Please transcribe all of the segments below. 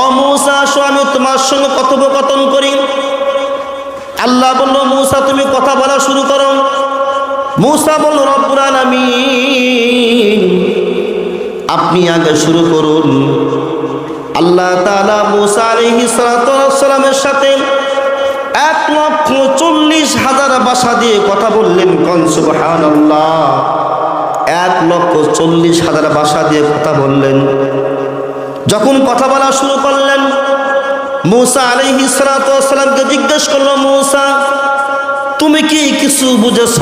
ও মূসা আসো আমি তোমার সঙ্গে কথোপকথন করি। আল্লাহ বলল, মূসা, তুমি কথা বলা শুরু করো। মূসা বলল, রব্বুল আলামিন, আপনি আগে শুরু করুন। আল্লাহ তাআলা মূসা সাথে এক লক্ষ চল্লিশ হাজার বাসা দিয়ে কথা বললেন কন, সুবহানাল্লাহ। এক লক্ষ চল্লিশ হাজার বাসা দিয়ে কথা বললেন। যখন কথা বলা শুরু করলেন, মূসা আলাইহি সালামকে জিজ্ঞেস করল, মৌসা, তুমি কি কিছু বুঝেছ?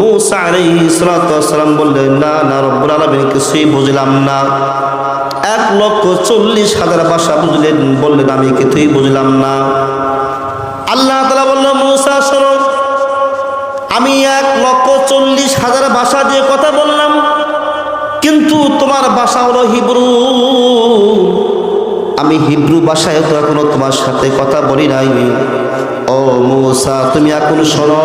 মূসা আলাইহি সালাম বললেন, না না, রব্বুল আলামিন কিছুই বুঝলাম না। এক লক্ষ চল্লিশ হাজার ভাষা বুঝলেন, বললেন, আমি কিছুই বুঝলাম না। আল্লাহ তালা বলল, মৌসা, শোনো, আমি এক লক্ষ চল্লিশ হাজার ভাষা দিয়ে কথা বললাম, কিন্তু তোমার ভাষা হলো হিব্রু। আমি হিব্রু ভাষায় তো এখনও তোমার সাথে কথা বলি নাই। ও মূসা, তুমি এখন শোনো?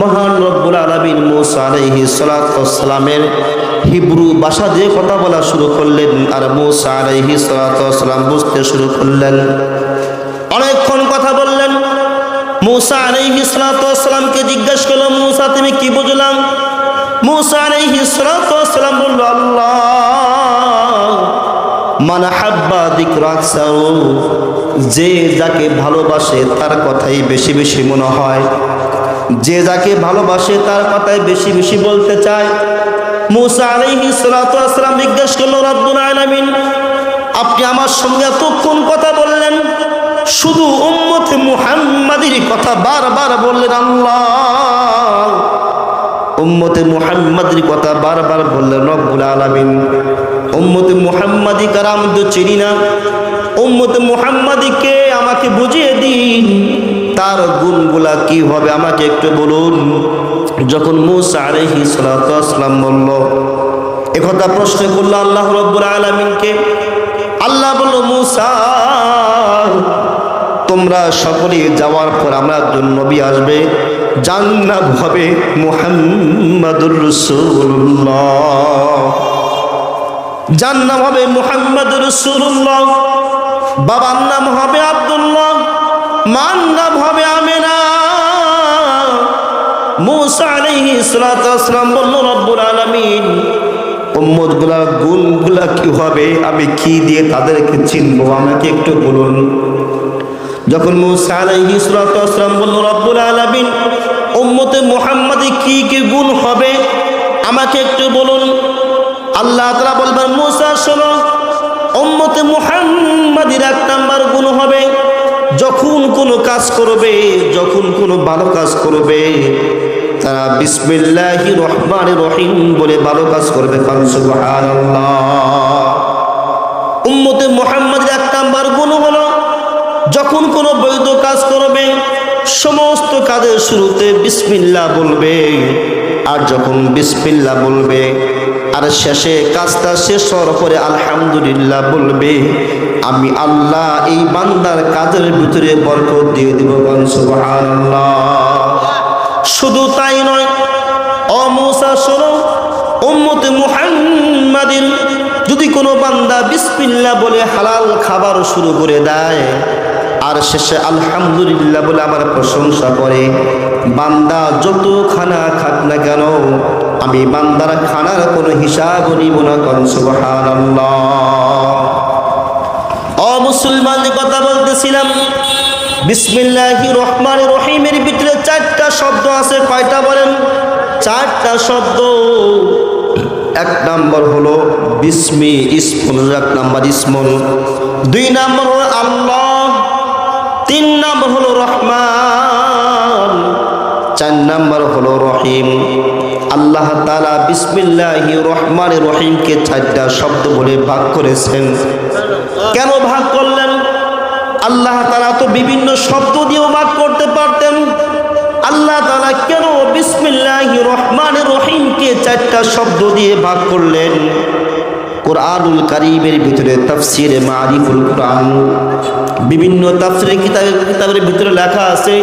মহান রব্বুল আলামিন মূসা আলাইহি সালামের হিব্রু ভাষা দিয়ে কথা বলা শুরু করলেন আর মূসা আলাইহি সালাম বুঝতে শুরু করলেন। অনেকক্ষণ কথা বললেন। মূসা আলাইহি সালামকে জিজ্ঞেস করল, মূসা, তুমি কি বুঝলাম? মূসা আলাইহি সালাম বলল, আল্লাহ মান হাব্বা দিকরাকসাউ যে যাকে ভালোবাসে তার কথাই বেশি বেশি মনে হয়। যে যাকে ভালোবাসে তার কথাই বেশি বেশি বলতে চায়। মুসা আলাইহি সালাতু আসসালাম জিজ্ঞেস করল, রব্বুল আলামিন, আপনি আমার সঙ্গে এতক্ষণ কথা বললেন। শুধু উম্মতে মুহাম্মাদির কথা বারবার বললেন আল্লাহ। উম্মতে মুহাম্মাদির কথা বারবার বললেন রব্বুল আলামিন। উম্মতে মুহাম্মাদি কারাম তো চিনি না। উম্মতে মুহাম্মাদিকে আমাকে বুঝিয়ে দিন, তার গুণগুলা কি হবে আমাকে একটু বলুন। যখন মুসা আলাইহি সালাতু আসসালাম বলল একথা প্রশ্ন করল আল্লাহ রব্বুল আলামিনকে। আল্লাহ বলল, মুসা, তোমরা সকলে যাওয়ার পর আমরা একজন নবী আসবে নাম হবে মুহাম্মাদুর রসুল্লাহ যার নাম হবে মুহাম্মদ রসুল্লাহ বাবার নাম হবে আব্দুল্লাহ। মার নাম হবে আমেনা। গুণগুলা কি হবে? আমি কি দিয়ে তাদেরকে চিনবো? আমাকে একটু বলুন। যখন মুসা মুহাম্মাদি কি কি গুণ হবে? আমাকে একটু বলুন। আল্লাহ তাআলা বলবেন, মুসা, শোনো, উম্মতে মুহাম্মাদির এক নাম্বার গুণ হবে, যখন কোনো কাজ করবে, যখন কোনো ভালো কাজ করবে, তারা বিসমিল্লাহি রহমান রহিম বলে ভালো কাজ করবে। উম্মতে মুহাম্মাদের এক নাম্বার গুণ হলো, যখন কোনো বৈধ কাজ করবে, সমস্ত কাজের শুরুতে বিসমিল্লাহ বলবে, আর যখন বিসমিল্লাহ বলবে আর শেষে কাজটা শেষ হওয়ার পরে আলহামদুলিল্লাহ বলবে, আমি আল্লাহ এই বান্দার কাজের ভিতরে বরকত দিয়ে দিব শুধু তাই নয় অমুসা শোনো, উম্মতে মুহাম্মাদিন যদি কোনো বান্দা বিসমিল্লাহ বলে হালাল খাবার শুরু করে দেয়, আর শেষে আলহামদুলিল্লাহ বলে আমার প্রশংসা করে, বান্দা যত খানা খাক না কেন আমি বান্দার খানার কোনো হিসাব নিব না কন, সুবহানাল্লাহ। অমুসলমানের কথা বলতেছিলাম বিসমিল্লাহি রহমান রহিমের ভিতরে চারটা শব্দ আছে, কয়টা বলেন? চারটা শব্দ। এক নাম্বার হলো বিসমি ইসমুল এক নাম্বার ইসমুল দুই নাম্বার হলো আল্লাহ। তিন নাম্বার হলো রহমান। চার নাম্বার হলো রহিম। আল্লাহ তালা বিসমিল্লাহি রহমান রহিমকে চারটা শব্দ বলে ভাগ করেছেন। কেন ভাগ করলেন? আল্লাহ তালা তো বিভিন্ন শব্দ দিয়েও ভাগ করতে পারতেন। আল্লাহ তালা কেন বিসমিল্লাহি রহমান রহিমকে চারটা শব্দ দিয়ে ভাগ করলেন? কোরআনুল কারিমের ভিতরে তাফসিরে মারিফুল কোরআন, বিভিন্ন তাফসিরে কিতাবের কিতাবের ভিতরে লেখা আছে।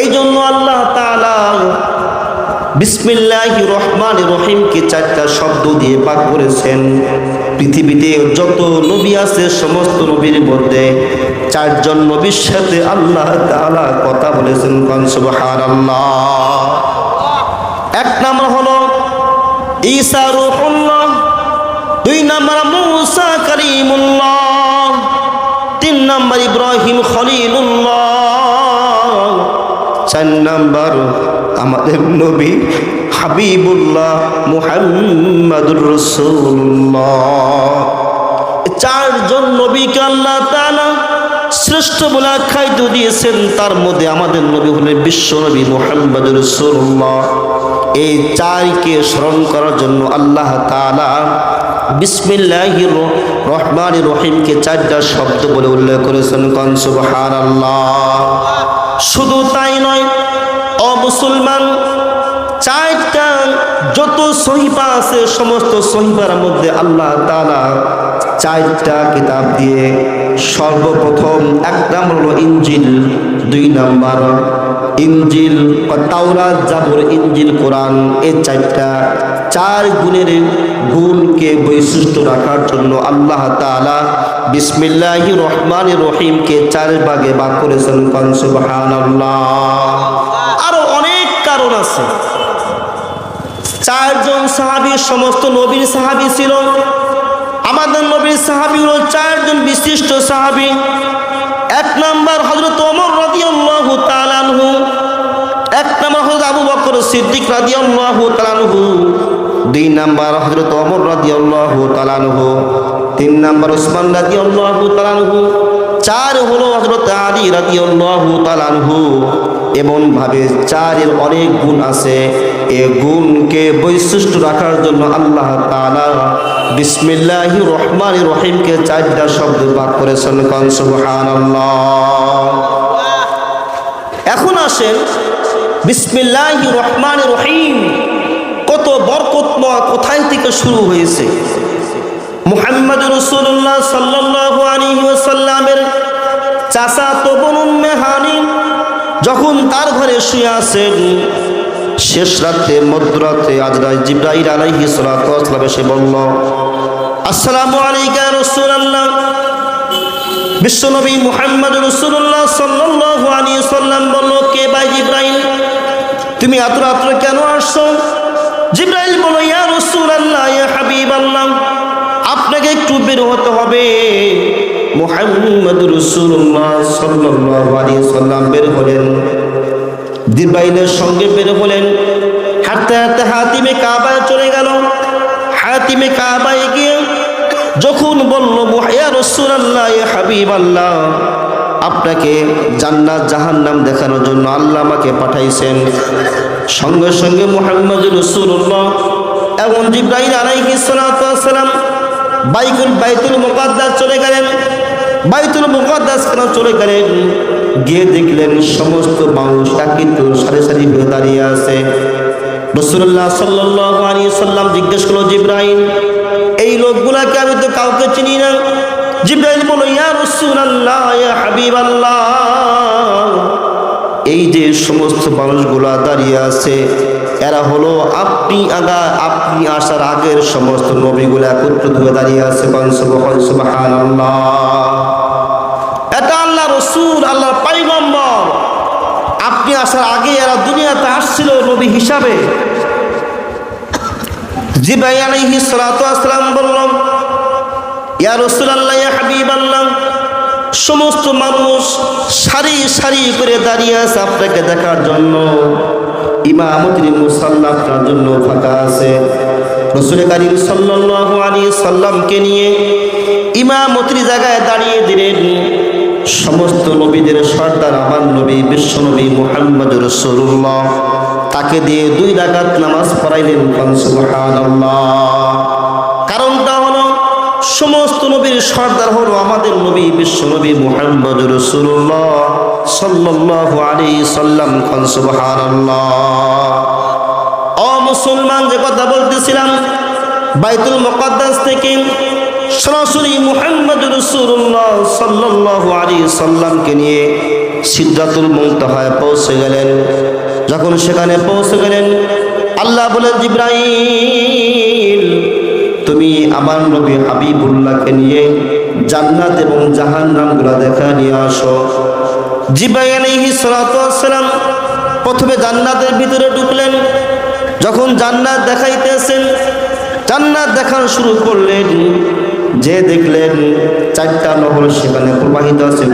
এই জন্য আল্লাহ তাআলা বিসমিল্লাহি রহমান রহিমকে চারটা শব্দ দিয়ে পাক করেছেন? পৃথিবীতে যত নবী আছে, সমস্ত নবীর মধ্যে চারজন নবীর সাথে আল্লাহ তাআলা কথা বলেছেন, কন সুবহানাল্লাহ। এক নাম্বার হলো ঈসা রূহুল্লাহ, দুই নাম্বার মুসা কালিমুল্লাহ, তিন নাম্বার ইব্রাহিম খলিলুল্লাহ, চার নাম্বার আমাদের নবী হাবিবুল্লাহ মুহাম্মাদুর রসুল্লাহ চারজন নবীকে আল্লাহ তাআলা শ্রেষ্ঠ বলে আখ্যায়িত দিয়েছেন, তার মধ্যে আমাদের নবী হলেন বিশ্ব নবী মোহাম্মদুর রসুল্লাহ এই চারকে স্মরণ করার জন্য আল্লাহ তাআলা বিসমিল্লাহির রহমান রহিমকে চারটা শব্দ বলে উল্লেখ করেছেন, কন সুবহানাল্লাহ। শুধু তাই নয় অ মুসলমান, চারটা যত সহিপা আছে, সমস্ত সহিপার মধ্যে আল্লাহ তালা চারটা কিতাব দিয়ে সর্বপ্রথম এক নম্বর হলো ইঞ্জিল দুই নাম্বার ইঞ্জিল বা তাওরাত জাবর ইঞ্জিল কোরআন, এই চারটা চার গুণের গুণকে বৈশিষ্ট্য রাখার জন্য আল্লাহ তাআলা বিসমিল্লাহি রহমান রহিমকে চার ভাগে ভাগ করেছেন, কন সুবহানাল্লাহ। আরও অনেক কারণ আছে। চারজন সাহাবী, সমস্ত নবীর সাহাবি ছিল। আমাদের নবীর সাহাবী হলো চারজন বিশিষ্ট সাহাবী। এক নম্বর হজরত ওমর রাদিয়াল্লাহু তাআলা আনহু। এক নাম্বার হজরত আবু বকর সিদ্দিক রাদিয়াল্লাহু তাআলা আনহু, দুই নাম্বার হজরত ওমর রাদিয়াল্লাহু তাআলা আনহু, তিন নাম্বার উসমান রাদিয়াল্লাহু তাআলা আনহু, চার হলো হজরত আলী রাদিয়াল্লাহু তাআলা আনহু। এমন ভাবে চারের অনেক গুণ আছে। এ গুণকে বৈশিষ্ট্য রাখার জন্য আল্লাহ তাআলা বিসমিল্লাহি রহমান রহিমকে চারটা শব্দ বাক করেছেন, কন সুবহানাল্লাহ। এখন আসেন বিসমিল্লাহি রহমান রহিম। কত বরকতময় কোথায় থেকে শুরু হয়েছে? মুহাম্মদ রসুল্লাহ সাল্লাল্লাহু আলাইহি ওয়াসাল্লামের চাচা তো মেহানি যখন তার ঘরে শুয়ে আছেন, শেষ রাতে মধ্যরাতে আজরাই জিব্রাইল আলাইহি ওয়াসালাম এসে বলল, আসসালামু আলাইকা রাসূলুল্লাহ। বিশ্বনবী মুহাম্মদ রাসূলুল্লাহ সাল্লাল্লাহু আলাইহি সাল্লাম বলল, কে ভাই জিব্রাইল? তুমি এত রাত্রে কেন আসছো? জিব্রাইল বলল, ইয়া রাসূলুল্লাহ, ইয়া হাবিবাল্লাহ, আপনাকে একটু বের হতে হবে। মুহাম্মদ সাল্লাম হলেন। জিব্রাইলের সঙ্গে হাতিমে চলে গেল। হাতিমে কাবায় গিয়ে যখন বলল ইয়া রাসূলুল্লাহ ইয়া হাবিবাল্লাহ, আপনাকে জান্নাত, জাহান্নাম দেখানোর জন্য আল্লাহ আমাকে পাঠাইছেন। সঙ্গে সঙ্গে মুহাম্মদ রাসূলুল্লাহ এবং সালাতু ওয়াস সালাম বাইকুল বাইতুল মুকাদ্দাস চলে গেলেন। বাইতুল মুকাদ্দাস কেন চলে গেলেন? গিয়ে দেখলেন সমস্ত মানুষ একত্র সারি সারি হয়ে দাঁড়িয়ে আছে। রসুল্লাহ সাল্লাহ আলী সাল্লাম জিজ্ঞেস করল জিব্রাহিম এই লোকগুলাকে আমি তো কাউকে চিনি না। জিব্রাহিম বলো ইয়া রসুল্লাহ ইয়া হাবিব আল্লাহ এই যে সমস্ত মানুষগুলা দাঁড়িয়ে আছে, এরা হলো আপনি আগা, আপনি আসার আগের সমস্ত নবীগুলো একত্রিত হয়ে দাঁড়িয়ে আছে। এটা আল্লাহ রসুল, আল্লাহর পাইগম্বর আপনি আসার আগে এরা দুনিয়াতে আসছিল নবী হিসাবে। জিবাই আলাইহি সালাতু আসসালাম বললাম ইয়া রাসূলুল্লাহ, ইয়া হাবিবাল্লাহ, সমস্ত মানুষ সারি সারি করে দাঁড়িয়ে আছে আপনাকে দেখার জন্য। ইমামতির মুসাল্লা আপনার জন্য ফাঁকা আছে। রসুল কারিম সাল্লাল্লাহু আলাইহি সাল্লামকে নিয়ে ইমামতির জায়গায় দাঁড়িয়ে দিলেন। সমস্ত নবীদের সর্দার, আমার নবী, বিশ্ব নবী মুহাম্মদ রসুল্লাহ তাকে দিয়ে দুই রাকাত নামাজ পড়াইলেন কারণটা হলো, সমস্ত নবীর সর্দার হলো আমাদের নবী, বিশ্ব নবী মুহাম্মদ রসুল্লাহ সাল্লাল্লাহু আলাইহি সাল্লাম ও মুসলমান, যে কথা বলতেছিলাম, বাইতুল মুকাদ্দাস থেকে সরাসরি মুহাম্মদ রসুল্লাহ সাল্লাল্লাহু আলাইহি সাল্লামকে নিয়ে সিদ্ধাতুল মুনতাহায় পৌঁছে গেলেন। যখন সেখানে পৌঁছে গেলেন, আল্লাহ বলেন, জিব্রাইল, তুমি আমার নবী হাবিবুল্লাহকে নিয়ে জান্নাত এবং জাহান্নামগুলো দেখা নিয়ে আসো। জিব্রাইল আলাইহিস সালাতু ওয়াসসালাম প্রথমে জান্নাতের ভিতরে ঢুকলেন। যখন জান্নাত দেখাইতেছেন, জান্নাত দেখানো শুরু করলেন, যে দেখলেন চারটা নহর সেখানে প্রবাহিত আছে।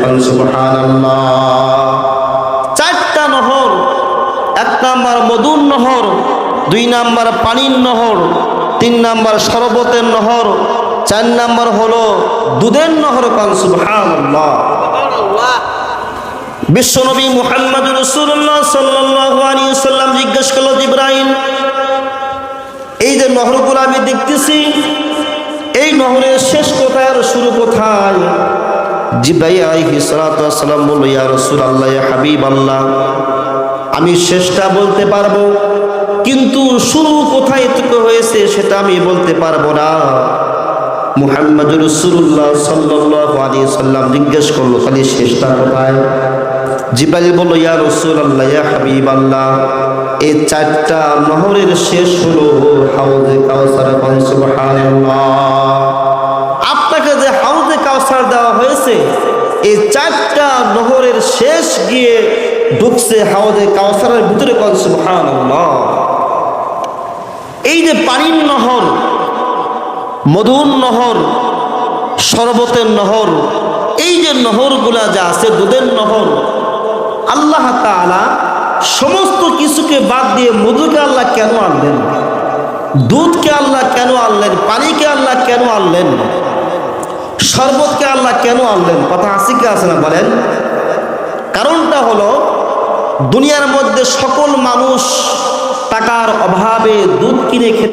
নাম্বার মধুর নহর, দুই নাম্বার পানির নহর, তিন নাম্বার শরবতের নহর, চার নাম্বার হলো দুধের নহর সুবহানাল্লাহ। বিশ্বনবী মুহাম্মদ রসুল্লাহ সাল্লাল্লাহু আলাইহি সাল্লাম জিজ্ঞেস করল, জিব্রাইল, এই যে নহরগুলো আমি দেখতেছি, এই নহরের শেষ কোথায় আর শুরু কোথায়? সালাতু ওয়াস সালাম বলল, ইয়া রাসূলুল্লাহ, ইয়া হাবিব আল্লাহ আমি শেষটা বলতে পারব। কিন্তু শুরু কোথায় থেকে হয়েছে সেটা আমি বলতে পারব না। মুহাম্মদ রসুল্লাহ সাল্লাহ আলী সাল্লাম জিজ্ঞেস করল, খালি শেষটা কোথায়? জিবাইল বলল, ইয়া রসুল আল্লাহ ইয়া হাবিব আল্লাহ এই চারটা নহরের শেষ হলো হাউজে কাউসার সুবহানাল্লাহ আপনাকে যে হাউজে কাউসার দেওয়া হয়েছে এই চারটা নহরের শেষ গিয়ে ঢুকছে হাউজে কাউসারের ভিতরে কন সুবহানাল্লাহ এই যে পানির নহর মধুর নহর, শরবতের নহর, এই যে নহরগুলা যা আছে, দুধের নহর, আল্লাহ সমস্ত কিছুকে বাদ দিয়ে মধুকে আল্লাহ কেন আনলেন? দুধকে আল্লাহ কেন আনলেন? পানিকে আল্লাহ কেন আনলেন? শরবতকে আল্লাহ কেন আনলেন? কথা আসিকে আছে না বলেন? কারণটা হলো, দুনিয়ার মধ্যে সকল মানুষ টাকার অভাবে দুধ কিনে খেতে